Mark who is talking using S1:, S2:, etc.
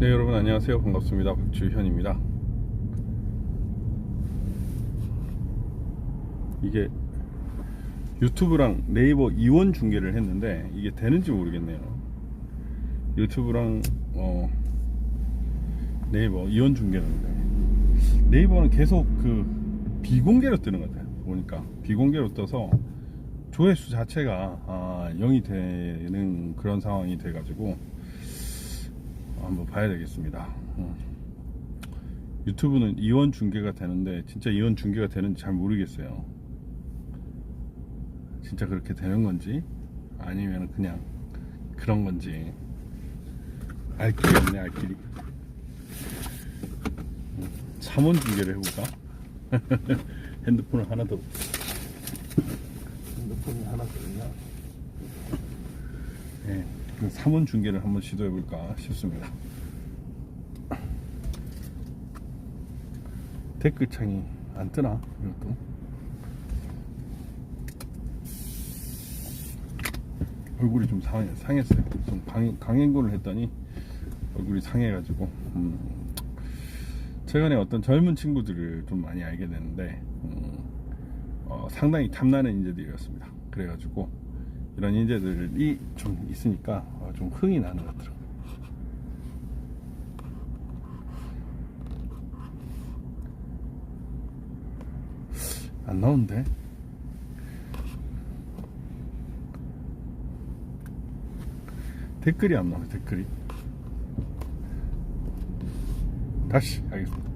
S1: 네 여러분 안녕하세요. 반갑습니다. 박주현입니다. 이게 유튜브랑 네이버 이원 중계를 했는데 이게 되는지 모르겠네요. 유튜브랑 어 네이버 이원 중계하는데. 네이버는 계속 그 비공개로 뜨는 것 같아요. 보니까 비공개로 떠서 조회수 자체가 아, 0이 되는 그런 상황이 돼 가지고 한번 봐야 되겠습니다. 어. 유튜브는 이원 중계가 되는데 진짜 이원 중계가 되는지 잘 모르겠어요. 진짜 그렇게 되는 건지 아니면 그냥 그런 건지 알 길이 없네 알 길이. 음, 3원 중계를 해볼까? 핸드폰을 하나 더
S2: 핸드폰이 하나 있냐?
S1: 네, 3원 중계를 한번 시도해 볼까 싶습니다. 댓글창이 안 뜨나? 이것도. 얼굴이 좀 상해, 상했어요. 좀 강, 강행군을 했더니 얼굴이 상해가지고. 음, 최근에 어떤 젊은 친구들을 좀 많이 알게 됐는데, 음, 어, 상당히 탐나는 인재들이었습니다. 그래가지고, 이런 인재들이 좀 있으니까 어, 좀 흥이 나는 것 같더라고요. 안 나오는데? 댓글이 안 나와요, 댓글이. 다시 하겠습니다.